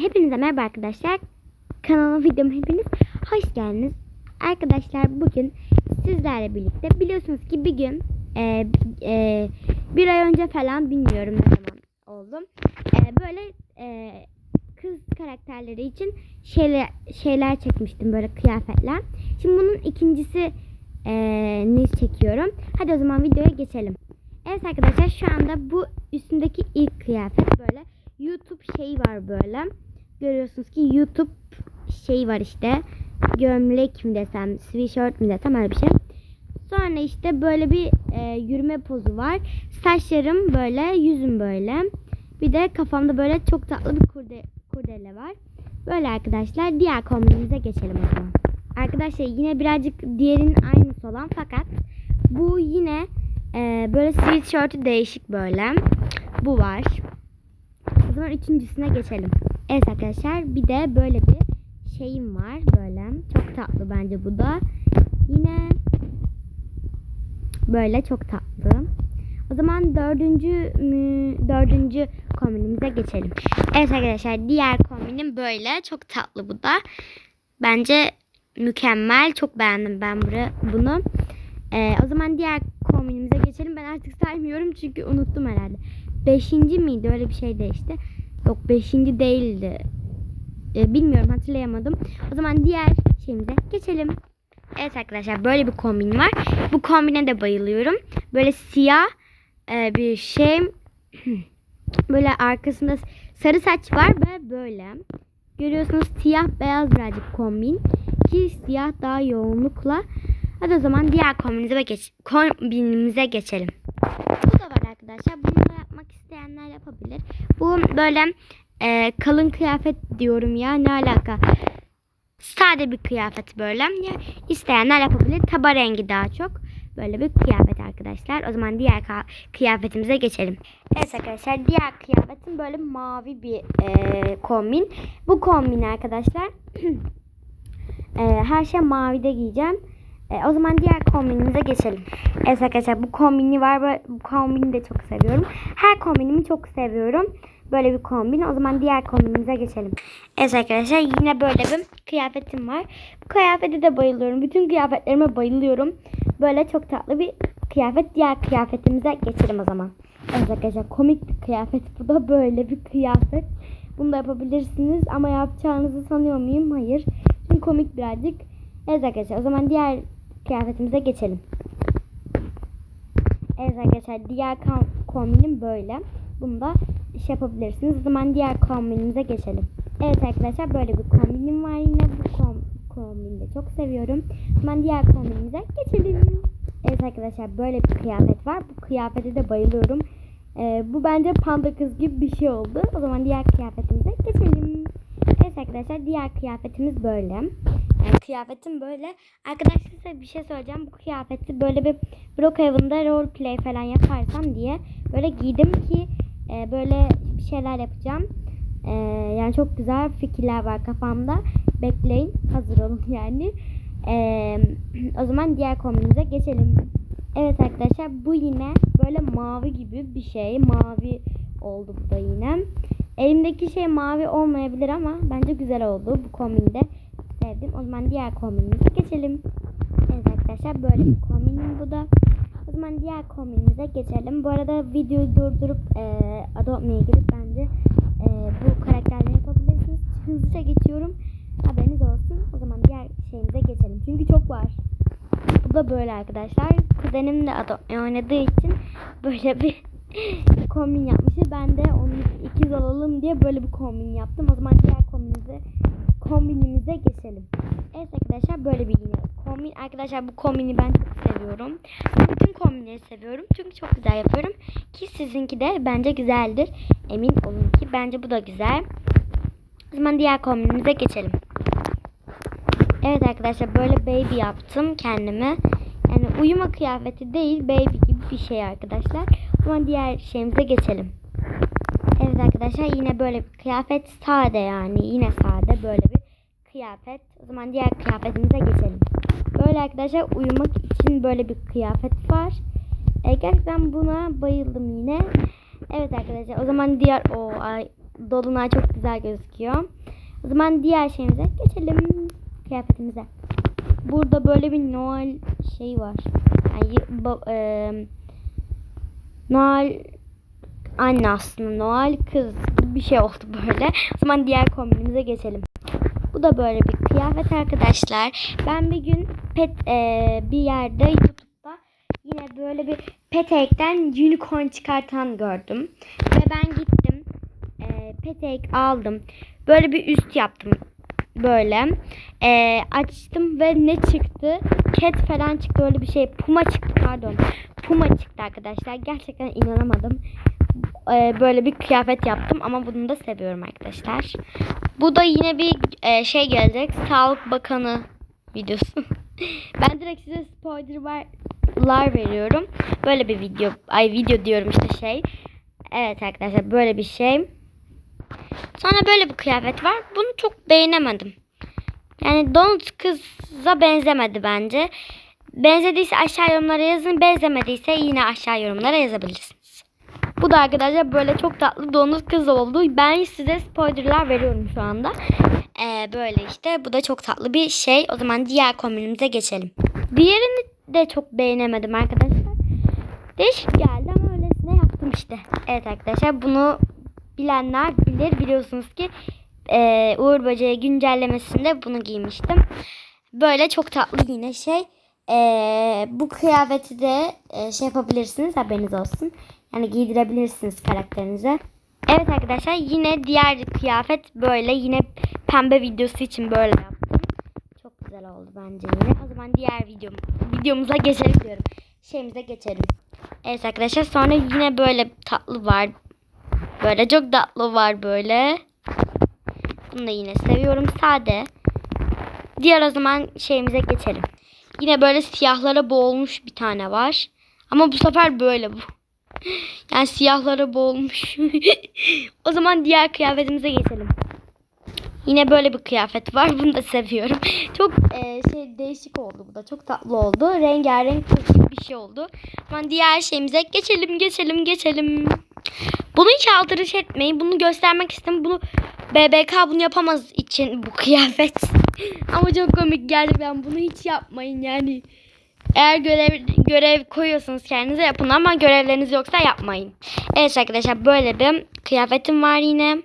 Hepinize merhaba arkadaşlar. Kanalıma videoma hepiniz hoş geldiniz. Arkadaşlar bugün sizlerle birlikte biliyorsunuz ki bir gün e, e, bir ay önce falan bilmiyorum ne zaman oldu. E, böyle e, kız karakterleri için şeyler, şeyler çekmiştim böyle kıyafetler. Şimdi bunun ikincisi e, ni çekiyorum. Hadi o zaman videoya geçelim. Evet arkadaşlar şu anda bu üstündeki ilk kıyafet böyle YouTube şeyi var böyle. Görüyorsunuz ki YouTube şeyi var işte. Gömlek mi desem, sweatshirt mi desem öyle bir şey. Sonra işte böyle bir e, yürüme pozu var. Saçlarım böyle, yüzüm böyle. Bir de kafamda böyle çok tatlı bir kurde, kurdele var. Böyle arkadaşlar diğer kombinimize geçelim o zaman. Arkadaşlar yine birazcık diğerinin aynısı olan fakat bu yine e, böyle sweatshirt'ü değişik böyle. Bu var. O zaman üçüncüsüne geçelim. Evet arkadaşlar bir de böyle bir şeyim var böyle. Çok tatlı bence bu da. Yine böyle çok tatlı. O zaman dördüncü dördüncü kombinimize geçelim. Evet arkadaşlar diğer kombinim böyle. Çok tatlı bu da. Bence mükemmel. Çok beğendim ben bunu. Ee, o zaman diğer kombinimize geçelim. Ben artık saymıyorum çünkü unuttum herhalde. Beşinci miydi? Öyle bir şey değişti. Yok beşinci değildi. Ee, bilmiyorum hatırlayamadım. O zaman diğer şeyimize geçelim. Evet arkadaşlar böyle bir kombin var. Bu kombine de bayılıyorum. Böyle siyah e, bir şey. Böyle arkasında sarı saç var ve böyle. Görüyorsunuz siyah beyaz birazcık kombin. Ki siyah daha yoğunlukla. Hadi o zaman diğer kombinimize, geç, kombinimize geçelim. Bu da var arkadaşlar. Bunu da yapmak isteyenler yapabilir. Bu böyle e, kalın kıyafet diyorum ya. Ne alaka? Sade bir kıyafet böyle. Ya, isteyenler yapabilir. Taba rengi daha çok. Böyle bir kıyafet arkadaşlar. O zaman diğer kıyafetimize geçelim. Evet arkadaşlar diğer kıyafetim böyle mavi bir e, kombin. Bu kombin arkadaşlar e, her şey mavide giyeceğim. E, o zaman diğer kombinimize geçelim. Evet arkadaşlar bu kombini var. Bu kombini de çok seviyorum. Her kombinimi çok seviyorum. Böyle bir kombin. O zaman diğer kombinimize geçelim. Evet arkadaşlar yine böyle bir kıyafetim var. Bu kıyafete de bayılıyorum. Bütün kıyafetlerime bayılıyorum. Böyle çok tatlı bir kıyafet. Diğer kıyafetimize geçelim o zaman. Evet arkadaşlar komik bir kıyafet. Bu da böyle bir kıyafet. Bunu da yapabilirsiniz ama yapacağınızı sanıyor muyum? Hayır. Çünkü komik birazcık. Evet arkadaşlar o zaman diğer kıyafetimize geçelim. Evet arkadaşlar diğer kom- kombinim böyle. Bunu da şey yapabilirsiniz. O zaman diğer kombinimize geçelim. Evet arkadaşlar böyle bir kombinim var yine. Bu kom kombini de çok seviyorum. Zaman diğer kombinimize geçelim. Evet arkadaşlar böyle bir kıyafet var. Bu kıyafete de bayılıyorum. Ee, bu bence panda kız gibi bir şey oldu. O zaman diğer kıyafetimize geçelim. Evet arkadaşlar diğer kıyafetimiz böyle. Yani kıyafetim böyle. Arkadaşlar size bir şey söyleyeceğim. Bu kıyafeti böyle bir Brookhaven'da role play falan yaparsam diye böyle giydim ki e, böyle bir şeyler yapacağım. E, yani çok güzel fikirler var kafamda. Bekleyin. Hazır olun yani. E, o zaman diğer kombinimize geçelim. Evet arkadaşlar bu yine böyle mavi gibi bir şey. Mavi oldu bu da yine. Elimdeki şey mavi olmayabilir ama bence güzel oldu. Bu kombinde sevdim. O zaman diğer kombinimize geçelim. Evet arkadaşlar böyle bir kombinim bu da. O zaman diğer kombinimize geçelim. Bu arada videoyu durdurup e, Adobe Me'ye girip bence e, bu karakterleri yapabilirsiniz. Hızlıca geçiyorum. Haberiniz olsun. O zaman diğer şeyimize geçelim. Çünkü çok var. Bu da böyle arkadaşlar. Kuzenim de Adobe oynadığı için böyle bir kombin yapmıştı. Ben de onun ikiz olalım diye böyle bir kombin yaptım. O zaman diğer kombinimize kombinimize geçelim. Evet arkadaşlar böyle bir yine kombin. Arkadaşlar bu kombini ben çok seviyorum. Bütün kombinleri seviyorum. Çünkü çok güzel yapıyorum. Ki sizinki de bence güzeldir. Emin olun ki bence bu da güzel. O zaman diğer kombinimize geçelim. Evet arkadaşlar böyle baby yaptım kendime. Yani uyuma kıyafeti değil baby gibi bir şey arkadaşlar. O zaman diğer şeyimize geçelim. Evet arkadaşlar yine böyle bir kıyafet sade yani yine sade böyle bir kıyafet. O zaman diğer kıyafetimize geçelim. Böyle arkadaşlar uyumak için böyle bir kıyafet var. E, gerçekten buna bayıldım yine. Evet arkadaşlar o zaman diğer o ay dolunay çok güzel gözüküyor. O zaman diğer şeyimize geçelim. Kıyafetimize. Burada böyle bir Noel şey var. Yani bu, e, Noel anne aslında Noel kız bir şey oldu böyle. O zaman diğer kombinimize geçelim. Da böyle bir kıyafet arkadaşlar. Ben bir gün pet e, bir yerde YouTube'da yine böyle bir petekten unicorn çıkartan gördüm. Ve ben gittim. E, petek aldım. Böyle bir üst yaptım. Böyle. E, açtım ve ne çıktı? Cat falan çıktı öyle bir şey. Puma çıktı pardon. Puma çıktı arkadaşlar. Gerçekten inanamadım. E, böyle bir kıyafet yaptım ama bunu da seviyorum arkadaşlar. Bu da yine bir e, şey gelecek. Sağlık Bakanı videosu. ben direkt size spoilerlar veriyorum. Böyle bir video. Ay video diyorum işte şey. Evet arkadaşlar böyle bir şey. Sonra böyle bir kıyafet var. Bunu çok beğenemedim. Yani Donut kıza benzemedi bence. Benzediyse aşağı yorumlara yazın. Benzemediyse yine aşağı yorumlara yazabilirsiniz. Bu da arkadaşlar böyle çok tatlı donut kız oldu. Ben size spoilerlar veriyorum şu anda. Ee, böyle işte. Bu da çok tatlı bir şey. O zaman diğer kombinimize geçelim. Diğerini de çok beğenemedim arkadaşlar. Değişik geldi ama öylesine yaptım işte. Evet arkadaşlar bunu bilenler bilir. Biliyorsunuz ki e, Uğur Böceği güncellemesinde bunu giymiştim. Böyle çok tatlı yine şey. E, bu kıyafeti de e, şey yapabilirsiniz haberiniz olsun. Yani giydirebilirsiniz karakterinize. Evet arkadaşlar yine diğer kıyafet böyle yine pembe videosu için böyle yaptım. Çok güzel oldu bence yine. O zaman diğer videom, videomuza geçelim diyorum. Şeyimize geçelim. Evet arkadaşlar sonra yine böyle tatlı var. Böyle çok tatlı var böyle. Bunu da yine seviyorum. Sade. Diğer o zaman şeyimize geçelim. Yine böyle siyahlara boğulmuş bir tane var. Ama bu sefer böyle bu. Yani siyahlara boğulmuş. o zaman diğer kıyafetimize geçelim. Yine böyle bir kıyafet var. Bunu da seviyorum. Çok e, şey değişik oldu bu da. Çok tatlı oldu. Rengarenk bir şey oldu. Ama diğer şeyimize geçelim, geçelim, geçelim. Bunu hiç aldırış etmeyin. Bunu göstermek istedim. Bunu BBK bunu yapamaz için bu kıyafet. Ama çok komik geldi. Ben bunu hiç yapmayın yani. Eğer görev görev koyuyorsunuz kendinize yapın ama görevleriniz yoksa yapmayın. Evet arkadaşlar böyle bir kıyafetim var yine.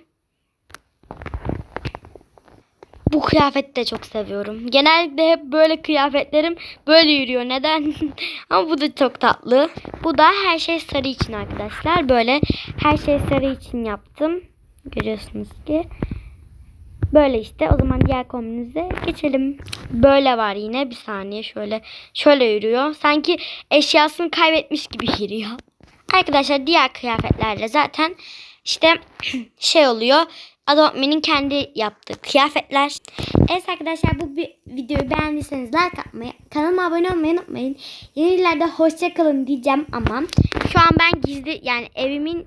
Bu kıyafeti de çok seviyorum. Genellikle hep böyle kıyafetlerim böyle yürüyor. Neden? Ama bu da çok tatlı. Bu da her şey sarı için arkadaşlar. Böyle her şey sarı için yaptım. Görüyorsunuz ki. Böyle işte. O zaman diğer kombinize geçelim. Böyle var yine. Bir saniye şöyle. Şöyle yürüyor. Sanki eşyasını kaybetmiş gibi yürüyor. Arkadaşlar diğer kıyafetlerle zaten işte şey oluyor. Adopt kendi yaptığı kıyafetler. Evet arkadaşlar bu bir videoyu beğendiyseniz like atmayı, kanalıma abone olmayı unutmayın. Yenilerde hoşça kalın diyeceğim ama şu an ben gizli yani evimin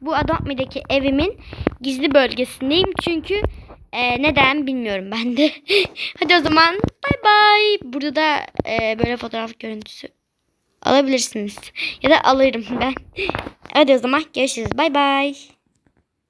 bu Adopt evimin gizli bölgesindeyim. Çünkü e, neden bilmiyorum ben de. Hadi o zaman bay bay. Burada da e, böyle fotoğraf görüntüsü alabilirsiniz. Ya da alırım ben. Hadi o zaman görüşürüz. Bay bay.